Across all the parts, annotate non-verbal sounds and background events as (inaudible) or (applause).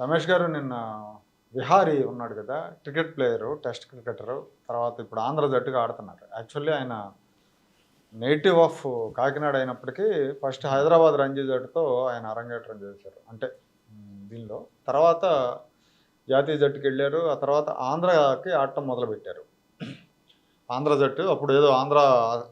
రమేష్ గారు నిన్న విహారీ ఉన్నాడు కదా క్రికెట్ ప్లేయరు టెస్ట్ క్రికెటరు తర్వాత ఇప్పుడు ఆంధ్ర జట్టుగా ఆడుతున్నారు. యాక్చువల్లీ ఆయన నేటివ్ ఆఫ్ కాకినాడ అయినప్పటికీ ఫస్ట్ హైదరాబాద్ రంజీ జట్టుతో ఆయన అరంగేట్రం చేశారు అంటే దీనిలో. తర్వాత జాతీయ జట్టుకి వెళ్ళారు ఆ తర్వాత ఆంధ్రకి ఆడటం మొదలుపెట్టారు. ఆంధ్ర జట్టు అప్పుడు ఏదో ఆంధ్ర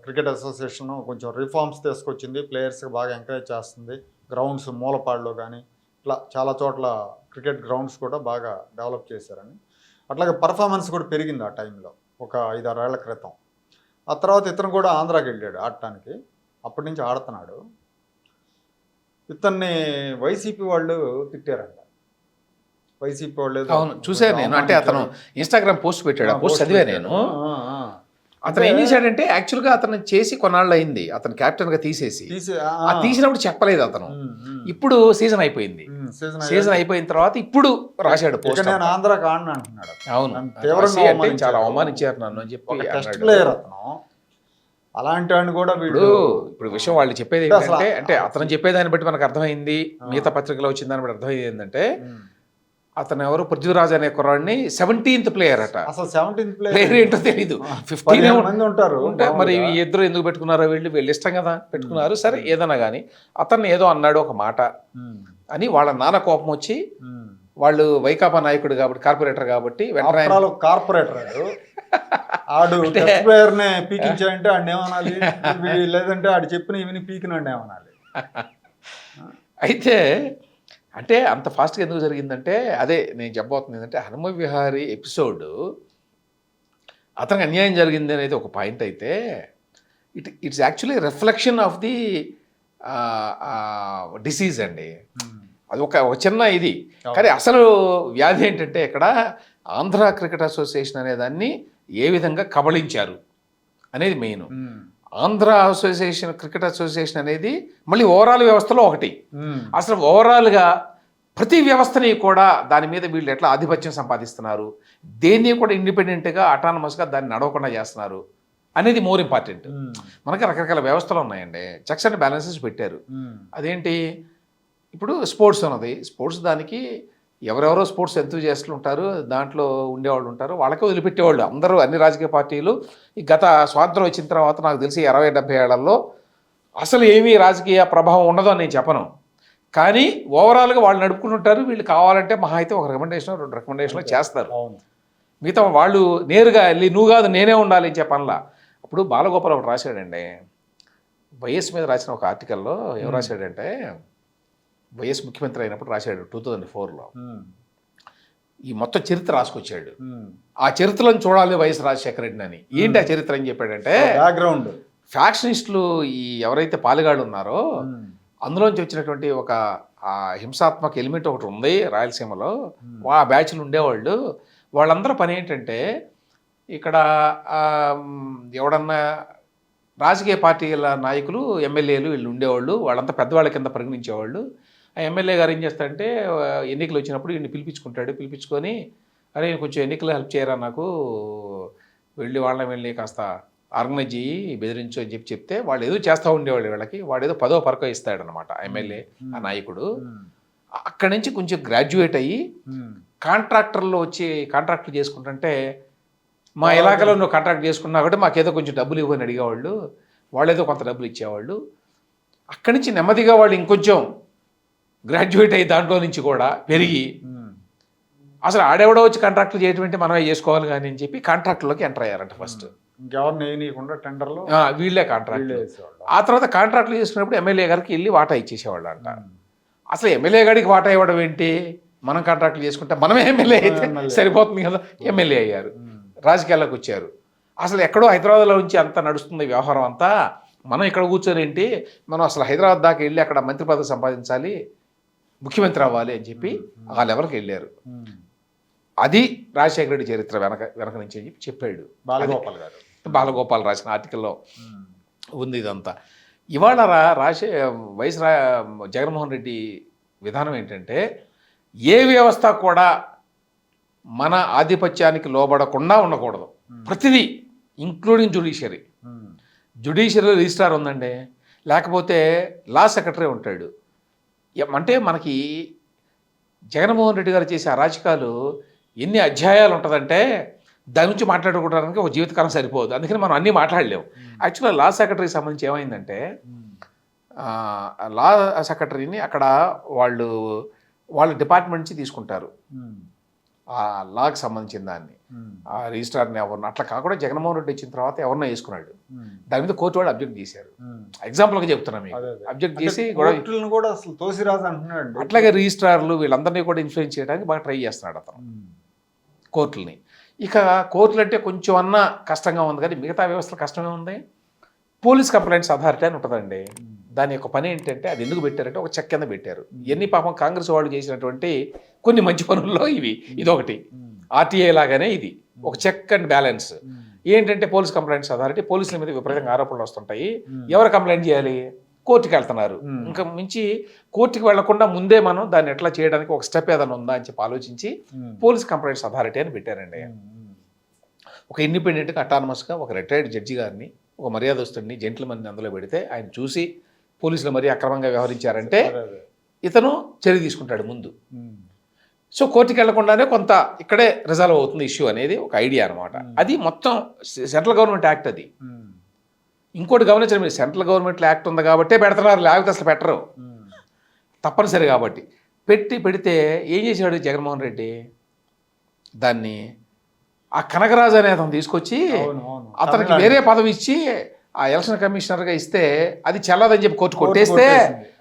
క్రికెట్ అసోసియేషన్ కొంచెం రిఫార్మ్స్ తీసుకొచ్చింది ప్లేయర్స్కి బాగా ఎంకరేజ్ చేస్తుంది గ్రౌండ్స్ మూలపాడులో కానీ ఇట్లా చాలా చోట్ల క్రికెట్ గ్రౌండ్స్ కూడా బాగా డెవలప్ చేశారని. అట్లాగే పర్ఫార్మెన్స్ కూడా పెరిగింది ఆ టైంలో ఒక ఐదారేళ్ళ క్రితం. ఆ తర్వాత ఇతను కూడా ఆంధ్రాకి వెళ్ళాడు ఆడటానికి. అప్పటి నుంచి ఆడుతున్నాడు. ఇతన్ని వైసీపీ వాళ్ళు తిట్టారంట. వైసీపీ వాళ్ళు చూశాను నేను. అంటే అతను ఇన్స్టాగ్రామ్ పోస్ట్ పెట్టాడు. పోస్ట్ చదివా నేను. అతను ఏం చేశాడంటే యాక్చువల్గా అతను చేసి కొన్నాళ్ళు అయింది అతను కెప్టెన్గా తీసేసి. తీసి ఆ, తీసినప్పుడు చెప్పలేదు అతను. ఇప్పుడు సీజన్ అయిపోయింది. సీజన్ అయిపోయిన తర్వాత ఇప్పుడు రాశాడు పోస్ట్ నేను ఆడను అంటున్నాడు. అవును. అంటే. చాలా అవమానించారు నన్ను అని చెప్పి అలాంటి వాడిని కూడా వీడు ఇప్పుడు విషయం వాళ్ళు చెప్పేది ఏంటంటే అంటే అతను చెప్పేదాన్ని బట్టి మనకు అర్థమైంది. మిగతా పత్రికలో వచ్చిన దాన్ని బట్టి అర్థమైంది ఏంటంటే. అతను ఎవరు పృథ్వీరాజ్ అనే కుర్రాడిని సెవెంటీన్త్ ప్లేయర్ అట. అసలు సెవెంటీన్త్ ప్లేయర్ ఏంటో తెలీదు. ఫిఫ్టీన్ మంది ఉంటారు. ఉంటే మరి ఇద్దరు ఎందుకు పెట్టుకున్నారో వీళ్ళు? వీళ్ళు ఇష్టం కదా పెట్టుకున్నారు. సరే ఏదన్నా కానీ అతన్ని ఏదో అన్నాడు ఒక మాట. అని వాళ్ళ నాన్న కోపం వచ్చి. వాళ్ళు వైకాపా నాయకుడు కాబట్టి కార్పొరేటర్ కాబట్టి వెంటనే కార్పొరేటర్ ఆడు. ఆడు ప్లేయర్ నే పీకించాడంటే ఆడిని ఏమనాలి? లేదంటే ఆడు చెప్పిన ఇవిని పీకినండి ఏమనాలి? (laughs) అయితే అంటే అంత ఫాస్ట్గా ఎందుకు జరిగిందంటే అదే నేను చెప్పబోతుంది ఏంటంటే హనుమ విహారీ ఎపిసోడ్ అతనికి అన్యాయం జరిగింది అనేది ఒక పాయింట్ అయితే it it's actually reflection of the disease అండి. ఉమ్, అది ఒక చిన్న ఇది. కానీ అసలు వ్యాధి ఏంటంటే ఇక్కడ ఆంధ్ర క్రికెట్ అసోసియేషన్ అనే దాన్ని ఏ విధంగా కబళించారు అనేది main. Um, Andhra association cricket association అనేది మళ్ళీ ఓవరాల్ వ్యవస్థలో ఒకటి. అసలు ఓవరాల్గా ప్రతి వ్యవస్థని కూడా దాని మీద వీళ్ళు ఎట్లా ఆధిపత్యం సంపాదిస్తున్నారు? దేన్ని కూడా ఇండిపెండెంట్గా అటానమస్గా దాన్ని నడవకుండా చేస్తున్నారు అనేది మోర్ ఇంపార్టెంట్. మనకి రకరకాల వ్యవస్థలు ఉన్నాయండి. చెక్స్ అండ్ బ్యాలెన్సెస్ పెట్టారు. అదేంటి? ఇప్పుడు స్పోర్ట్స్ ఉన్నది. స్పోర్ట్స్ దానికి ఎవరెవరో స్పోర్ట్స్ ఎంతూజియాస్టులు ఉంటారు దాంట్లో ఉండేవాళ్ళు ఉంటారు వాళ్ళకే వదిలిపెట్టేవాళ్ళు. అందరూ అన్ని రాజకీయ పార్టీలు. ఈ గత స్వాతంత్రం వచ్చిన తర్వాత నాకు తెలిసి ఇరవై డెబ్బై ఏళ్ళలో అసలు ఏమీ రాజకీయ ప్రభావం ఉండదు అని నేను చెప్పను. కానీ ఓవరాల్గా వాళ్ళు నడుపుకుంటుంటారు వీళ్ళు కావాలంటే మహా అయితే ఒక రికమెండేషన్ రెండు రికమెండేషన్లు చేస్తారు. మిగతా వాళ్ళు నేరుగా వెళ్ళి నువ్వు కాదు నేనే ఉండాలి అని చెప్పనలా. అప్పుడు బాలగోపాల్ ఒకటి రాశాడండి. వైఎస్ మీద రాసిన ఒక ఆర్టికల్లో ఏం రాశాడంటే వైఎస్ ముఖ్యమంత్రి అయినప్పుడు రాశాడు టూ థౌజండ్ ఫోర్లో. ఈ మొత్తం చరిత్ర రాసుకొచ్చాడు. ఆ చరిత్రలను చూడాలి వైఎస్ రాజశేఖర రెడ్డిని అని. ఏంటి ఆ చరిత్ర అని చెప్పాడంటే బ్యాక్గ్రౌండ్. ఫ్యాక్షనిస్టులు ఈ ఎవరైతే పాలుగాడు ఉన్నారో అందులోంచి వచ్చినటువంటి ఒక హింసాత్మక ఎలిమెంట్ ఒకటి ఉంది రాయలసీమలో. ఆ బ్యాచ్లు ఉండేవాళ్ళు. వాళ్ళందరూ పని ఏంటంటే ఇక్కడ ఎవడన్నా రాజకీయ పార్టీల నాయకులు ఎమ్మెల్యేలు వీళ్ళు ఉండేవాళ్ళు. వాళ్ళంతా పెద్దవాళ్ళ కింద పరిగణించేవాళ్ళు. ఆ ఎమ్మెల్యే గారు ఏం చేస్తారంటే ఆ, ఎన్నికలు వచ్చినప్పుడు ఈయన్ని పిలిపించుకుంటాడు. పిలిపించుకొని అరే కొంచెం ఎన్నికలు హెల్ప్ చేయరా నాకు? వెళ్ళి వాళ్ళని వెళ్ళి కాస్త ఆర్గనైజ్ చేయి బెదిరించు అని చెప్పి చెప్తే వాళ్ళు ఏదో చేస్తూ ఉండేవాళ్ళు వీళ్ళకి. వాడు ఏదో పదో పరకో ఇస్తాడనమాట ఎమ్మెల్యే ఆ నాయకుడు. అక్కడి నుంచి కొంచెం గ్రాడ్యుయేట్ అయ్యి. కాంట్రాక్టర్లో వచ్చి కాంట్రాక్ట్లు చేసుకుంటుంటే మా ఇలాకాలో నువ్వు కాంట్రాక్ట్ చేసుకున్నా కూడా మాకేదో కొంచెం డబ్బులు ఇవ్వని అడిగేవాళ్ళు. వాళ్ళు ఏదో కొంత డబ్బులు ఇచ్చేవాళ్ళు. అక్కడి నుంచి నెమ్మదిగా వాళ్ళు ఇంకొంచెం గ్రాడ్యుయేట్ అయ్యి దాంట్లో నుంచి కూడా పెరిగి ఉమ్. అసలు ఆడెవడో వచ్చి కాంట్రాక్ట్లు చేయటం మనమే చేసుకోవాలి కానీ అని చెప్పి కాంట్రాక్ట్లోకి ఎంటర్ అయ్యారంట ఫస్ట్ ఇంకెవరిని వేయనీయకుండా టెండర్లో వీళ్ళే కాంట్రాక్ట్. ఆ తర్వాత కాంట్రాక్ట్లు చేసుకున్నప్పుడు ఎమ్మెల్యే గారికి వెళ్ళి వాటా ఇచ్చేసేవాళ్ళు అంట ఉమ్. అసలు ఎమ్మెల్యే గారికి వాటా ఇవ్వడం ఏంటి? మనం కాంట్రాక్ట్లు చేసుకుంటే మనమే ఎమ్మెల్యే అయితే. సరిపోతుంది కదా? ఎమ్మెల్యే అయ్యారు. రాజకీయాల్లోకి వచ్చారు. అసలు ఎక్కడో హైదరాబాద్లో నుంచి అంత నడుస్తుంది వ్యవహారం అంతా? మనం ఇక్కడ కూర్చొని ఏంటి? మనం అసలు హైదరాబాద్ దాకా వెళ్ళి అక్కడ మంత్రి పదవి సంపాదించాలి. ముఖ్యమంత్రి అవ్వాలి అని చెప్పి ఆ లెవెల్కి వెళ్ళారు. అది రాజశేఖర రెడ్డి చరిత్ర వెనక వెనక నుంచి అని చెప్పి చెప్పాడు. బాలగోపాల్ గారు. బాలగోపాల్ రాసిన ఆర్టికల్లో. ఉంది ఇదంతా. ఇవాళ రా రాజే వైఎస్ రా జగన్మోహన్ రెడ్డి విధానం ఏంటంటే ఏ వ్యవస్థ కూడా మన ఆధిపత్యానికి లోబడకుండా ఉండకూడదు. ప్రతిదీ including judiciary. Um. Judiciary registrar ఉందండి. లేకపోతే లా సెక్రటరీ ఉంటాడు. అంటే మనకి జగన్మోహన్ రెడ్డి గారు చేసే అరాచకాలు ఎన్ని అధ్యాయాలు ఉంటుందంటే దాని నుంచి మాట్లాడుకోవడానికి ఒక జీవితకాలం సరిపోదు. అందుకని మనం అన్నీ మాట్లాడలేము. యాక్చువల్గా లా సెక్రటరీకి సంబంధించి ఏమైందంటే లా సెక్రటరీని అక్కడ వాళ్ళు వాళ్ళ డిపార్ట్మెంట్ నుంచి తీసుకుంటారు. ఆ లాకి సంబంధించిన దాన్ని. ఆ రిజిస్ట్రార్ని ఎవరిని అట్లా కాకుండా జగన్మోహన్ రెడ్డి వచ్చిన తర్వాత ఎవరినో వేసుకున్నాడు. దాని మీద కోర్టు వాళ్ళు అబ్జెక్ట్ చేశారు. ఎగ్జాంపుల్గా చెప్తున్నా మీకు. అబ్జెక్ట్ చేసి కూడా అసలు తోసిరాజు అంటున్నాడు అట్లాగే రిజిస్ట్రార్లు వీళ్ళందరినీ కూడా ఇన్ఫ్లుయెన్స్ చేయడానికి బాగా ట్రై చేస్తున్నాడు అతను. కోర్టులని. ఇక కోర్టులు అంటే కొంచెం అన్నా కష్టంగా ఉంది కానీ మిగతా వ్యవస్థలు కష్టమే ఉంది పోలీస్ కంప్లైంట్స్ అథారిటీ అని ఉంటుందండి. దాని యొక్క పని ఏంటంటే అది ఎందుకు పెట్టారంటే ఒక చెక్ కింద పెట్టారు. ఎన్ని పాపం కాంగ్రెస్ వాళ్ళు చేసినటువంటి కొన్ని మంచి పనుల్లో ఇవి. ఇదొకటి. ఆర్టీఐ లాగానే ఇది. ఒక చెక్ అండ్ బ్యాలెన్స్. ఏంటంటే పోలీస్ కంప్లైంట్స్ అథారిటీ పోలీసుల మీద విపరీతంగా ఆరోపణలు వస్తుంటాయి. ఎవరు కంప్లైంట్ చేయాలి? కోర్టుకి వెళ్తున్నారు. ఇంకా మించి కోర్టుకి వెళ్ళకుండా ముందే మనం దాన్ని ఎట్లా చేయడానికి ఒక స్టెప్ ఏదైనా ఉందా అని చెప్పి ఆలోచించి పోలీస్ కంప్లైంట్స్ అథారిటీ అని పెట్టారండి. ఒక ఇండిపెండెంట్గా అటానమస్గా ఒక రిటైర్డ్ జడ్జి గారిని ఒక మర్యాదస్తుడిని జెంట్లమన్ని అందులో పెడితే ఆయన చూసి పోలీసులు మరీ అక్రమంగా వ్యవహరించారంటే ఇతను చర్య తీసుకుంటాడు ముందు. సో కోర్టుకి వెళ్ళకుండానే కొంత ఇక్కడే రిజాల్వ్ అవుతుంది ఇష్యూ అనేది ఒక ఐడియా అనమాట అది మొత్తం సెంట్రల్ గవర్నమెంట్ యాక్ట్ అది. ఇంకోటి గమనించండి మీరు సెంట్రల్ గవర్నమెంట్ యాక్ట్ ఉంది కాబట్టే పెడుతున్నారు లేకపోతే అసలు పెట్టరు. తప్పనిసరి కాబట్టి. పెట్టి పెడితే ఏం చేశాడు జగన్మోహన్ రెడ్డి? దాన్ని ఆ కనకరాజు అనే అతను తీసుకొచ్చి అతనికి వేరే పదవి ఇచ్చి ఆ ఎలక్షన్ కమిషనర్గా ఇస్తే అది చెల్లదని చెప్పి కోర్టు కొట్టేస్తే.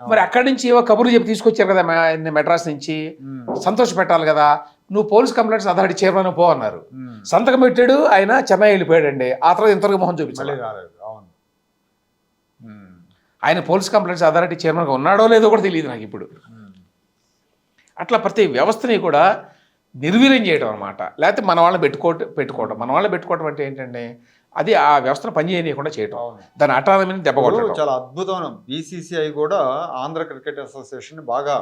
మరి అక్కడి నుంచి ఏవో కబుర్లు చెప్పి తీసుకొచ్చారు కదా మెడ్రాస్ నుంచి. సంతోష పెట్టాలి కదా. నువ్వు పోలీస్ కంప్లైంట్స్ అథారిటీ చైర్మన్ పో అన్నారు. సంతకం పెట్టాడు ఆయన చెన్నై వెళ్ళిపోయాడండి. ఆ తర్వాత ఇంతవరకు మొహం చూపించాలి. ఆయన పోలీస్ కంప్లైంట్స్ అథారిటీ చైర్మన్గా ఉన్నాడో లేదో కూడా తెలియదు నాకు ఇప్పుడు. అట్లా ప్రతి వ్యవస్థని కూడా నిర్వీర్యం చేయడం అనమాట లేకపోతే మన వాళ్ళని పెట్టుకోవటం పెట్టుకోవడం మన వాళ్ళని పెట్టుకోవడం అంటే ఏంటంటే అది ఆ వ్యవస్థను పనిచేయనీయకుండా చేయటం. దాని అటానమీని దెబ్బ ఇప్పుడు కొట్టడం చాలా అద్భుతమైన బీసీసీఐ కూడా ఆంధ్ర క్రికెట్ అసోసియేషన్ బాగా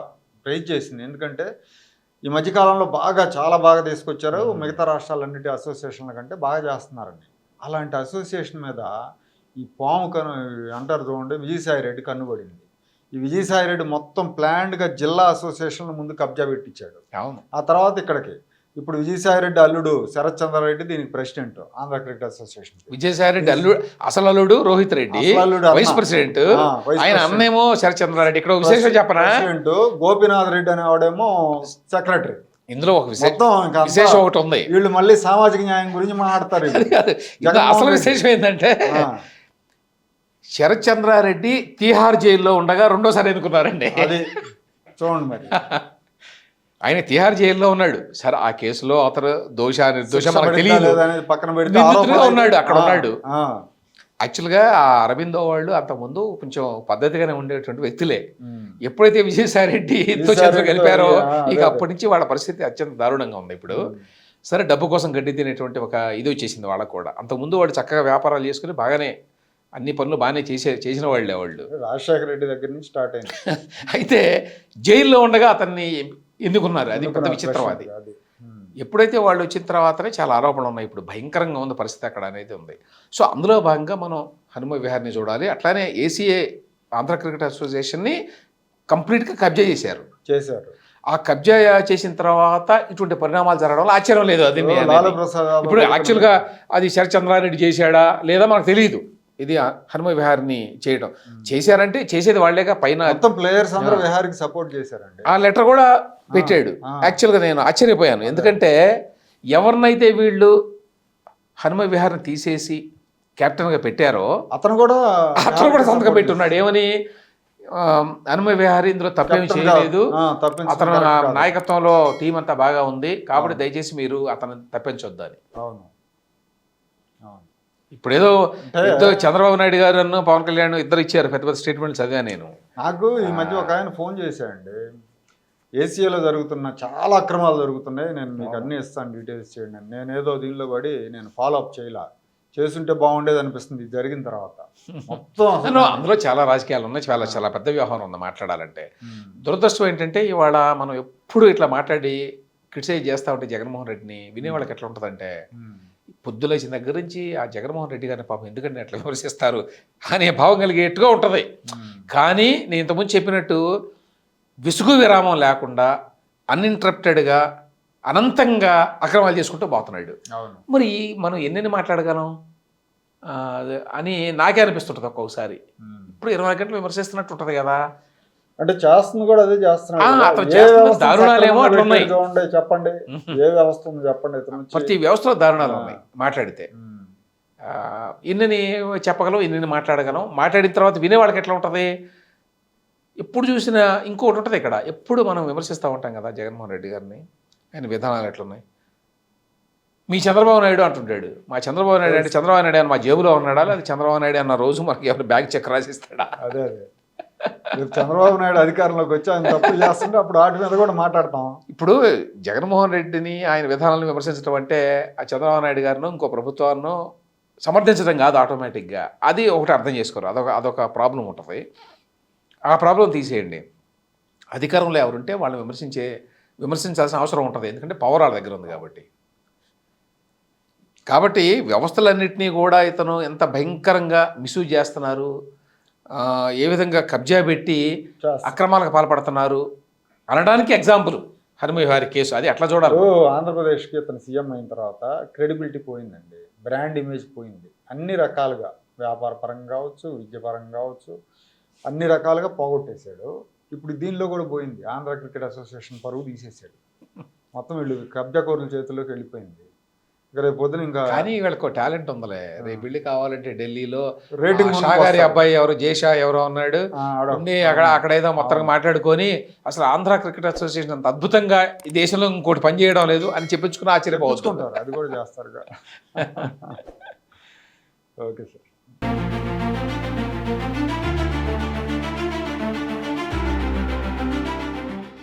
ప్రైజ్ చేసింది. ఎందుకంటే ఈ మధ్యకాలంలో బాగా చాలా బాగా తీసుకొచ్చారు. మిగతా రాష్ట్రాలన్నిటి అసోసియేషన్ల కంటే బాగా చేస్తున్నారండి. అలాంటి అసోసియేషన్ మీద ఈ పాము కను అంటారు చూడండి విజయసాయి రెడ్డి కన్నుబడింది ఈ విజయసాయి రెడ్డి మొత్తం ప్లాన్డ్గా జిల్లా అసోసియేషన్ ముందు కబ్జా పెట్టించాడు. అవును. ఆ తర్వాత ఇక్కడికి ఇప్పుడు విజయసాయి రెడ్డి అల్లుడు శరత్ చంద్రారెడ్డి దీనికి president Andhra cricket association. Vijayasai Reddy అల్లుడు అసలు అల్లుడు రోహిత్ రెడ్డి. Vice president. ఆయన. అన్నేమో శరచంద్రారెడ్డి ఇక్కడ ఒక విశేషం చెప్పనా? గోపీనాథ్ రెడ్డి అనేవాడేమో సెక్రటరీ. ఇందులో ఒక విశేషం ఒకటి ఉంది. వీళ్ళు మళ్ళీ సామాజిక న్యాయం గురించి మాట్లాడతారు అసలు. విశేషం ఏంటంటే ఆ, శరత్చంద్రారెడ్డి తీహార్ జైల్లో ఉండగా రెండోసారి ఎన్నుకున్నారండి అది చూడండి మరి. (laughs) ఆయన తిహార్ జైల్లో ఉన్నాడు. సరే ఆ కేసులో అతను దోష నిర్దోష మనకు తెలియదు పక్కన ఉన్నాడు, అక్కడ ఉన్నాడు. యాక్చువల్గా ఆ అరవిందో వాళ్ళు అంతకుముందు కొంచెం పద్ధతిగానే ఉండేటువంటి వ్యక్తులే. ఎప్పుడైతే విజయసాయి రెడ్డి ఎంతో చేతులు కలిపారో ఇక. అప్పటి నుంచి వాళ్ళ పరిస్థితి అత్యంత దారుణంగా ఉంది ఇప్పుడు. సరే డబ్బు కోసం గడ్డి తినేటువంటి ఒక ఇది వచ్చేసింది వాళ్ళకు కూడా. అంతకుముందు వాళ్ళు చక్కగా వ్యాపారాలు చేసుకుని బాగానే అన్ని పనులు బాగానే చేసే చేసిన వాళ్ళే వాళ్ళు. రాజశేఖర రెడ్డి దగ్గర నుంచి స్టార్ట్ అయింది. (laughs) అయితే జైల్లో ఉండగా అతన్ని ఎన్నుకున్నారు అది పెద్ద విచిత్రం అది అది. ఉమ్, ఎప్పుడైతే వాళ్ళు వచ్చిన తర్వాతనే చాలా ఆరోపణలు ఉన్నాయి. ఇప్పుడు భయంకరంగా ఉంది పరిస్థితి అక్కడ అనేది ఉంది. సో అందులో భాగంగా మనం హనుమ విహార్ని చూడాలి. అట్లానే ఏసీఏ ఆంధ్ర క్రికెట్ అసోసియేషన్ని కంప్లీట్గా కబ్జా చేశారు. చేశారు. ఆ కబ్జా చేసిన తర్వాత ఇటువంటి పరిణామాలు జరగడం వల్ల ఆశ్చర్యం లేదు అది ఇప్పుడు యాక్చువల్గా అది శరచంద్రారెడ్డి చేశాడా లేదా మనకు తెలియదు ఇది హనుమ విహార్ని చేయడం. చేశారంటే చేసేది వాళ్ళేగా పైన మొత్తం ప్లేయర్స్ అందరూ విహారికి సపోర్ట్ చేశారండి. ఆ లెటర్ కూడా పెట్టాడు. యాక్చువల్గా నేను ఆశ్చర్యపోయాను. ఎందుకంటే ఎవరినైతే వీళ్ళు హనుమ విహారం తీసేసి కెప్టెన్గా పెట్టారో అతను కూడా అతను కూడా సంతకం పెట్టున్నాడు. ఏమని? హనుమ విహారీ ఇందులో తప్పేమి చేయలేదు. అతను. నాయకత్వంలో టీం అంతా బాగా ఉంది. కాబట్టి దయచేసి మీరు అతను తప్పించొద్దు అని. అవును. అవును. ఇప్పుడు ఏదో చంద్రబాబు నాయుడు గారు పవన్ కళ్యాణ్ ఇద్దరు ఇచ్చారు. పెద్ద పెద్ద స్టేట్మెంట్ చదివా నేను. నాకు ఈ మధ్య ఒక ఆయన ఫోన్ చేశాడండి. ఏసీఏలో జరుగుతున్న చాలా అక్రమాలు జరుగుతున్నాయి నేను మీకు అన్ని ఇస్తాను డీటెయిల్స్ చేయండి అని. నేను ఏదో దీనిలో పడి నేను ఫాలో అప్ చేయలా చేస్తుంటే బాగుండేది అనిపిస్తుంది ఇది జరిగిన తర్వాత (laughs) మొత్తం అందులో- చాలా రాజకీయాలు ఉన్నాయి చాలా చాలా పెద్ద వ్యవహారం ఉంది మాట్లాడాలంటే. దురదృష్టం ఏంటంటే ఇవాళ మనం ఎప్పుడు ఇట్లా మాట్లాడి క్రిటిసైజ్ చేస్తా ఉంటే జగన్మోహన్ రెడ్డిని వినేవాళ్ళకి ఎట్లా ఉంటుందంటే. పొద్దులేసిన దగ్గర నుంచి ఆ జగన్మోహన్ రెడ్డి గారిని పాపం ఎందుకంటే అట్లా విమర్శిస్తారు అనే భావం కలిగేట్టుగా ఉంటుంది. కానీ నేను ఇంతకుముందు చెప్పినట్టు విసుగు విరామం లేకుండా అన్ఇంటరప్టెడ్గా అనంతంగా అక్రమాలు చేసుకుంటూ పోతున్నాడు. అవును. మరి మనం ఎన్నెన్ని మాట్లాడగలం? అని నాకే అనిపిస్తుంటుంది ఒక్కొక్కసారి. ఇప్పుడు ఇరవై నాలుగు గంటలు విమర్శిస్తున్నట్టు ఉంటుంది కదా. అంటే చేస్తుంది కూడా అదే చేస్తున్నాడు చెప్పండి. ఏ వ్యవస్థ ఉంది చెప్పండి. ప్రతి వ్యవస్థలో దారుణాలు. ఉన్నాయి మాట్లాడితే. ఇన్నని చెప్పగలం ఇన్నని మాట్లాడగలం. మాట్లాడిన తర్వాత వినేవాళ్ళకి ఎట్లా ఉంటుంది? ఎప్పుడు చూసినా ఇంకోటి ఉంటుంది ఇక్కడ. ఎప్పుడు మనం విమర్శిస్తూ ఉంటాం కదా జగన్మోహన్ రెడ్డి గారిని. ఆయన విధానాలు ఎట్లున్నాయి? మీ చంద్రబాబు నాయుడు అంటుంటాడు. మా చంద్రబాబు నాయుడు అంటే చంద్రబాబు నాయుడు అని మా జేబులో ఉన్నాడా? లేదా చంద్రబాబు నాయుడు అన్న రోజు మనకి ఎవరు బ్యాగ్ చెక్ రాసిస్తాడా? అదే అదే. చంద్రబాబు నాయుడు అధికారంలోకి వచ్చి ఆయన తప్పులు చేస్తుంటే అప్పుడు వాటి మీద కూడా మాట్లాడతాం. ఇప్పుడు జగన్మోహన్ రెడ్డిని ఆయన విధానాలను విమర్శించడం అంటే ఆ చంద్రబాబు నాయుడు గారిను ఇంకో ప్రభుత్వాన్ని సమర్థించడం కాదు ఆటోమేటిక్గా అది ఒకటి అర్థం చేసుకోరు. అదొక అదొక ప్రాబ్లం ఉంటుంది. ఆ ప్రాబ్లం తీసేయండి. అధికారంలో ఎవరుంటే వాళ్ళని విమర్శించే విమర్శించాల్సిన అవసరం ఉంటుంది. ఎందుకంటే పవర్ వాళ్ళ దగ్గర ఉంది కాబట్టి. కాబట్టి వ్యవస్థలన్నింటినీ కూడా ఇతను ఎంత భయంకరంగా మిస్యూజ్ చేస్తున్నారు. ఏ విధంగా కబ్జా పెట్టి. అక్రమాలకు పాల్పడుతున్నారు అనడానికి ఎగ్జాంపుల్ హనుమవిహారి కేసు అది ఎట్లా చూడాలి? ఆంధ్రప్రదేశ్కి ఇతను సీఎం అయిన తర్వాత క్రెడిబిలిటీ పోయిందండి. బ్రాండ్ ఇమేజ్ పోయింది. అన్ని రకాలుగా. వ్యాపార పరంగా కావచ్చు విద్య పరంగా కావచ్చు అన్ని రకాలుగా పోగొట్టేశాడు. ఇప్పుడు దీనిలో కూడా పోయింది. ఆంధ్ర క్రికెట్ అసోసియేషన్ పరువు తీసేశాడు. మొత్తం వీళ్ళు కబ్జా కోరుల చేతుల్లోకి వెళ్ళిపోయింది. ఇక రేపు పొద్దున ఇంకా కానీ వీళ్ళకి టాలెంట్ ఉందిలే. రేపు వెళ్ళి కావాలంటే ఢిల్లీలో రేటింగ్ ఆ షా గారి అబ్బాయి ఎవరు? జేషా ఎవరో ఉన్నాడు. ఉండి అక్కడ అక్కడ ఏదో మొత్తంగా మాట్లాడుకొని అసలు ఆంధ్ర క్రికెట్ అసోసియేషన్ అంత అద్భుతంగా ఈ దేశంలో ఇంకోటి పని చేయడం లేదు అని చెప్పించుకుని ఆశ్చర్యపోవచ్చు తెప్పించుకుంటారు అది కూడా చేస్తారు (laughs) okay sir.